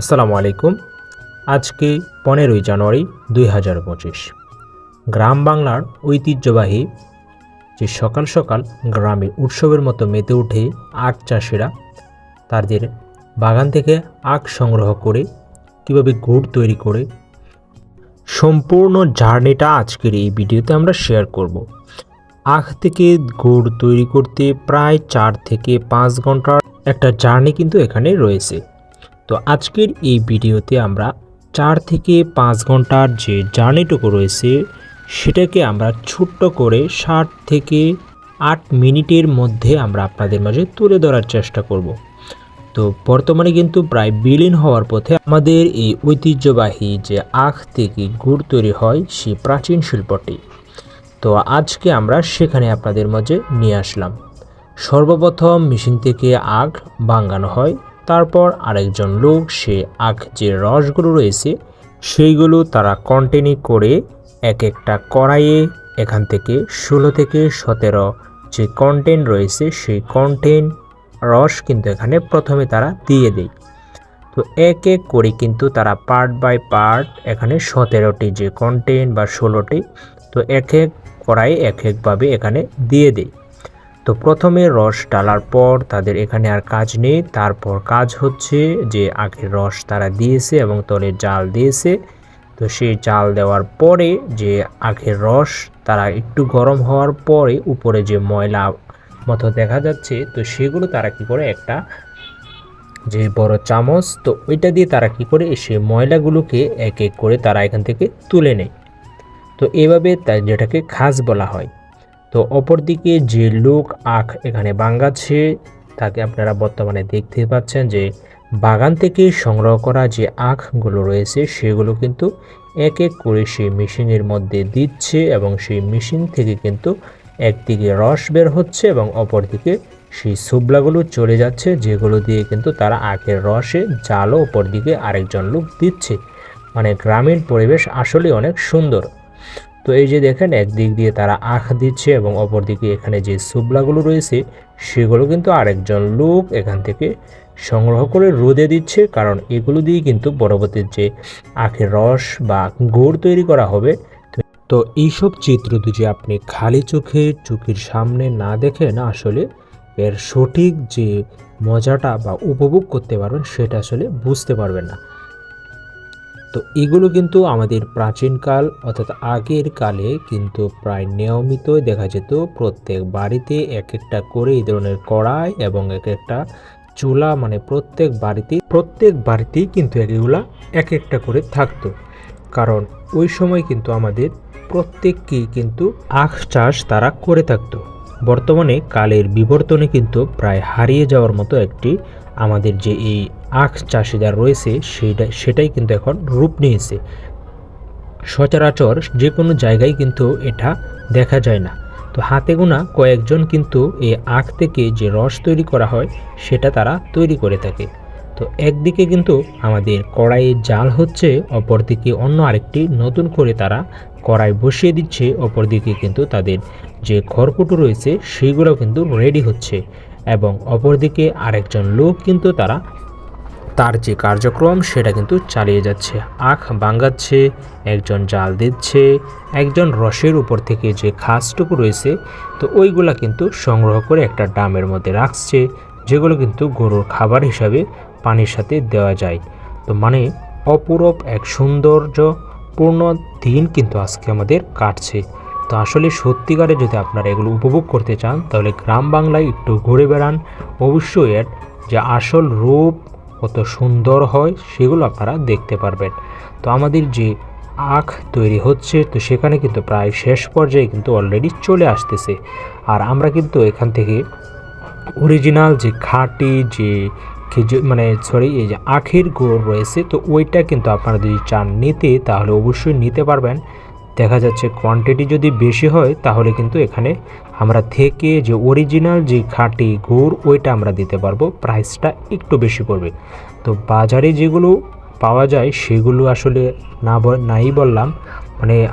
আসসালামু আলাইকুম। আজকে পনেরোই জানুয়ারি দুই হাজার পঁচিশ। গ্রাম বাংলার ঐতিহ্যবাহী যে সকাল সকাল গ্রামে উৎসবের মতো মেতে উঠে আখ চাষিরা, তাদের বাগান থেকে আখ সংগ্রহ করে, কীভাবে গুড় তৈরি করে, সম্পূর্ণ জার্নিটা আজকের এই ভিডিওতে আমরা শেয়ার করব। আখ থেকে গুড় তৈরি করতে প্রায় চার থেকে পাঁচ ঘণ্টার একটা জার্নি কিন্তু এখানে রয়েছে। তো আজকের এই ভিডিওতে আমরা চার থেকে পাঁচ ঘণ্টার যে জার্নিটুকু রয়েছে, সেটাকে আমরা ছোট্ট করে ষাট থেকে আট মিনিটের মধ্যে আমরা আপনাদের মাঝে তুলে ধরার চেষ্টা করব। তো বর্তমানে কিন্তু প্রায় বিলীন হওয়ার পথে আমাদের এই ঐতিহ্যবাহী যে আখ থেকে গুড় তৈরি হয় সেই প্রাচীন শিল্পটি। তো আজকে আমরা সেখানে আপনাদের মাঝে নিয়ে আসলাম। সর্বপ্রথম মেশিন থেকে আখ বাঙ্গানো হয়। তারপর আরেকজন লোক, সে আখ যে রসগুলো রয়েছে, সেইগুলো তারা কন্টেনি করে এক একটা কড়াইয়ে, এখান থেকে ষোলো থেকে সতেরো যে কন্টেন্ট রয়েছে, সেই কন্টেন্ট রস কিন্তু এখানে প্রথমে তারা দিয়ে দেয়। তো এক এক করে কিন্তু তারা পার্ট বাই পার্ট এখানে সতেরোটি যে কন্টেন্ট বা ষোলোটি, তো এক এক কড়াই এক একভাবে এখানে দিয়ে দেয়। তো প্রথমে রস ডালার পর তাদের এখানে আর কাজ নেই। তারপর কাজ হচ্ছে যে আখের রস তারা দিয়েছে এবং তলে জাল দিয়েছে। তো সেই জাল দেওয়ার পরে যে আখের রস তারা একটু গরম হওয়ার পরে উপরে যে ময়লা মতো দেখা যাচ্ছে, তো সেগুলো তারা কি করে একটা যে বড় চামচ, তো ওইটা দিয়ে তারা কি করে সেই ময়লাগুলোকে এক এক করে তারা এখান থেকে তুলে নেয়। তো এভাবে তার যেটাকে খাস বলা হয়। তো অপরদিকে যে লোক আখ এখানে বাঙ্গাচ্ছে, তাকে আপনারা বর্তমানে দেখতে পাচ্ছেন যে বাগান থেকে সংগ্রহ করা যে আখগুলো রয়েছে, সেগুলো কিন্তু এক এক করে সেই মেশিনের মধ্যে দিচ্ছে এবং সেই মেশিন থেকে কিন্তু একদিকে রস বের হচ্ছে এবং অপরদিকে সেই সুবলাগুলো চলে যাচ্ছে, যেগুলো দিয়ে কিন্তু তারা আখের রসে জালও অপরদিকে আরেকজন লোক দিচ্ছে। মানে গ্রামীণ পরিবেশ আসলে অনেক সুন্দর। তো এই যে দেখেন, একদিক দিয়ে তারা আখ দিচ্ছে এবং অপরদিকে এখানে যে সুবলাগুলো রয়েছে, সেগুলো কিন্তু আরেকজন লোক এখান থেকে সংগ্রহ করে রোদে দিচ্ছে। কারণ এগুলো দিয়ে কিন্তু পরবর্তীর যে আখের রস বা গুড় তৈরি করা হবে, তো- এইসব চিত্র যদি আপনি খালি চোখে, চোখের সামনে না দেখেন, আসলে এর সঠিক যে মজাটা বা উপভোগ করতে পারবেন, সেটা আসলে বুঝতে পারবেন না। তো এগুলো কিন্তু আমাদের প্রাচীনকাল অর্থাৎ আগের কালে কিন্তু প্রায় নিয়মিতই দেখা যেত। প্রত্যেক বাড়িতে এক একটা করে এই ধরনের কড়াই এবং এক একটা চুলা মানে প্রত্যেক বাড়িতে, প্রত্যেক বাড়িতেই কিন্তু এগুলা এক একটা করে থাকতো। কারণ ওই সময় কিন্তু আমাদের প্রত্যেককেই কিন্তু আখ চাষ তারা করে থাকতো। বর্তমানে কালের বিবর্তনে কিন্তু প্রায় হারিয়ে যাওয়ার মতো একটি আমাদের যে এই আখ চাষিদার রয়েছে সেটা সেটাই কিন্তু এখন রূপ নিয়েছে। সচরাচর যে কোনো জায়গায় কিন্তু এটা দেখা যায় না। তো হাতে গোনা কয়েকজন কিন্তু এই আখ থেকে যে রস তৈরি করা হয়, সেটা তারা তৈরি করে থাকে। তো একদিকে কিন্তু আমাদের কড়াইয়ে জাল হচ্ছে, অপরদিকে অন্য আরেকটি নতুন করে তারা কড়াই বসিয়ে দিচ্ছে, অপরদিকে কিন্তু তাদের যে খড়কুটো রয়েছে সেইগুলো কিন্তু রেডি হচ্ছে এবং অপরদিকে আরেকজন লোক কিন্তু তারা তার যে কার্যক্রম সেটা কিন্তু চালিয়ে যাচ্ছে। আখ বাঙ্গাচ্ছে একজন জাল দিচ্ছে, একজন রসের উপর থেকে যে খাসটুকু রয়েছে, তো ওইগুলা কিন্তু সংগ্রহ করে একটা ডামের মধ্যে রাখছে, যেগুলো কিন্তু গরুর খাবার হিসাবে পানির সাথে দেওয়া যায়। তো মানে অপূরব এক সৌন্দর্যপূর্ণ দিন কিন্তু আজকে আমাদের কাটছে। তো আসলে সত্যিকারে যদি আপনারা এগুলো উপভোগ করতে চান, তাহলে গ্রাম বাংলায় একটু ঘুরে বেড়ান। অবশ্যই এর যে আসল রূপ, কত সুন্দর হয়, সেগুলো আপনারা দেখতে পারবেন। তো আমাদের যে আখ তৈরি হচ্ছে, তো সেখানে কিন্তু প্রায় শেষ পর্যায়ে কিন্তু অলরেডি চলে আসতেছে। আর আমরা কিন্তু এখান থেকে অরিজিনাল যে খাঁটি যে খেজুর মানে সরি এই যে আখের গুড় রয়েছে, তো ওইটা কিন্তু আপনারা যদি চান নিতে, তাহলে অবশ্যই নিতে পারবেন। দেখা যাচ্ছে কোয়ান্টিটি যদি বেশি হয়, তাহলে কিন্তু এখানে আমরা থেকে যে অরিজিনাল যে খাঁটি গুড়, ওইটা আমরা দিতে পারব। প্রাইসটা একটু বেশি পড়বে। তো বাজারে যেগুলো পাওয়া যায়, সেগুলো আসলে না নাই বললাম। মানে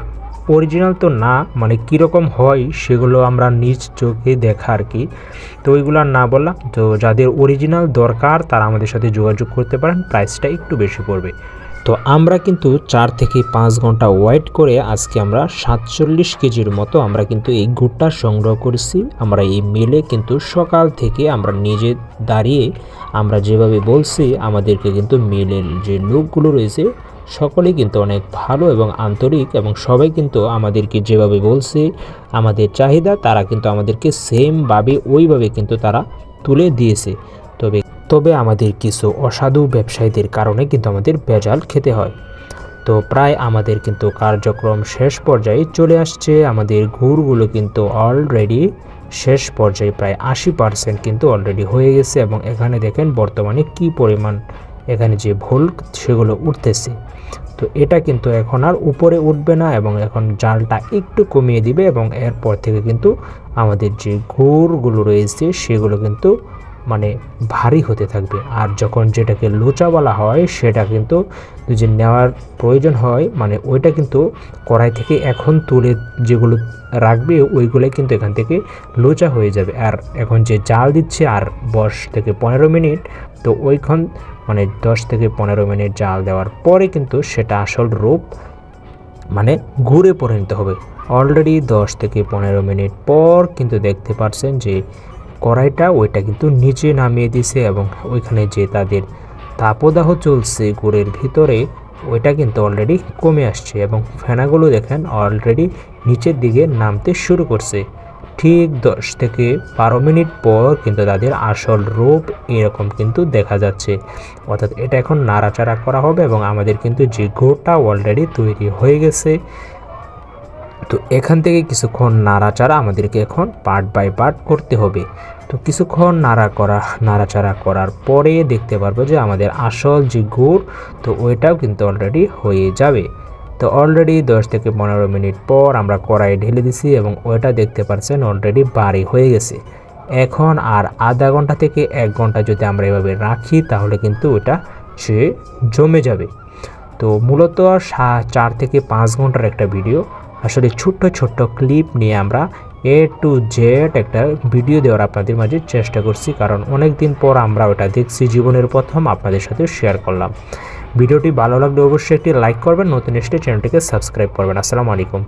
অরিজিনাল তো না মানে কীরকম হয় সেগুলো আমরা নিজ চোখে দেখা আর কি। তো ওইগুলো না বললাম তো যাদের অরিজিনাল দরকার তারা আমাদের সাথে যোগাযোগ করতে পারেন প্রাইসটা একটু বেশি পড়বে। তো আমরা কিন্তু চার থেকে পাঁচ ঘণ্টা ওয়েট করে আজকে আমরা সাতচল্লিশ কেজির মতো আমরা কিন্তু এই গুড়টা সংগ্রহ করেছি। আমরা এই মেলে কিন্তু সকাল থেকে আমরা নিজে দাঁড়িয়ে আমরা যেভাবে বলছি, আমাদেরকে কিন্তু মেলের যে লোকগুলো রয়েছে সকলেই কিন্তু অনেক ভালো এবং আন্তরিক এবং সবাই কিন্তু আমাদেরকে যেভাবে বলছে, আমাদের চাহিদা, তারা কিন্তু আমাদেরকে সেমভাবে ওইভাবে কিন্তু তারা তুলে দিয়েছে। তবে তবে আমাদের কিছু অসাধু ব্যবসায়ীদের কারণে কিন্তু আমাদের ভেজাল খেতে হয়। তো প্রায় আমাদের কিন্তু কার্যক্রম শেষ পর্যায়ে চলে আসছে। আমাদের গুড়গুলো কিন্তু অলরেডি শেষ পর্যায়ে প্রায় আশি পার্সেন্ট কিন্তু অলরেডি হয়ে গেছে এবং এখানে দেখেন বর্তমানে কি পরিমাণ এখানে যে ভুল, সেগুলো উঠতেছে। তো এটা কিন্তু এখন আর উপরে উঠবে না এবং এখন জালটা একটু কমিয়ে দিবে এবং এরপর থেকে কিন্তু আমাদের যে ঘোরগুলো রয়েছে, সেগুলো কিন্তু মানে ভারী হতে থাকবে। আর যখন যেটাকে লোচা বলা হয়, সেটা কিন্তু যে নেওয়ার প্রয়োজন হয় মানে ওইটা কিন্তু কড়াই থেকে এখন তুলে যেগুলো রাখবে, ওইগুলো কিন্তু এখান থেকে লোচা হয়ে যাবে। আর এখন যে জাল দিচ্ছে, আর দশ থেকে পনেরো মিনিট, তো ওইখান মানে দশ থেকে পনেরো মিনিট জাল দেওয়ার পরে কিন্তু সেটা আসল রূপ মানে ঘুরে পরিণত হবে। অলরেডি দশ থেকে পনেরো মিনিট পর কিন্তু দেখতে পাচ্ছেন যে কড়াইটা ওইটা কিন্তু নিচে নামিয়ে দিছে এবং ওইখানে যে তাদের তাপদাহ চলছে গুড়ের ভিতরে, ওইটা কিন্তু অলরেডি কমে আসছে এবং ফেনাগুলো দেখেন অলরেডি নিচের দিকে নামতে শুরু করছে। ঠিক দশ থেকে বারো মিনিট পর কিন্তু তাদের আসল রূপ এরকম কিন্তু দেখা যাচ্ছে। অর্থাৎ এটা এখন নাড়াচাড়া করা হবে এবং আমাদের কিন্তু যে গুড়টা অলরেডি তৈরি হয়ে গেছে তো এখান থেকে কিছুক্ষণ নাড়াচাড়া আমাদেরকে এখন পার্ট বাই পার্ট করতে হবে। তো কিছুক্ষণ নাড়া করা, নাড়াচাড়া করার পরে দেখতে পারব যে আমাদের আসল যে গুড়, তো ওইটাও কিন্তু অলরেডি হয়ে যাবে। তো অলরেডি দশ থেকে পনেরো মিনিট পর আমরা কড়াই ঢেলে দিছি এবং ওইটা দেখতে পাচ্ছেন অলরেডি বাড়ি হয়ে গেছে। এখন আর আধা ঘণ্টা থেকে এক ঘণ্টা যদি আমরা এভাবে রাখি, তাহলে কিন্তু ওটা সে জমে যাবে। তো মূলত চার থেকে পাঁচ ঘণ্টার একটা ভিডিও আসলে ছোট্ট ছোট্ট ক্লিপ নিয়ে আমরা এ টু জেড একটা ভিডিও দেওয়ার আপনাদের মাঝে চেষ্টা করছি, কারণ অনেক দিন পর আমরা ওটা দেখছি, জীবনের প্রথম আপনাদের সাথে শেয়ার করলাম। ভিডিওটি ভালো লাগলে অবশ্যই একটি লাইক করবেন, নতুন এসে চ্যানেলটিকে সাবস্ক্রাইব করবেন। আসসালামু আলাইকুম।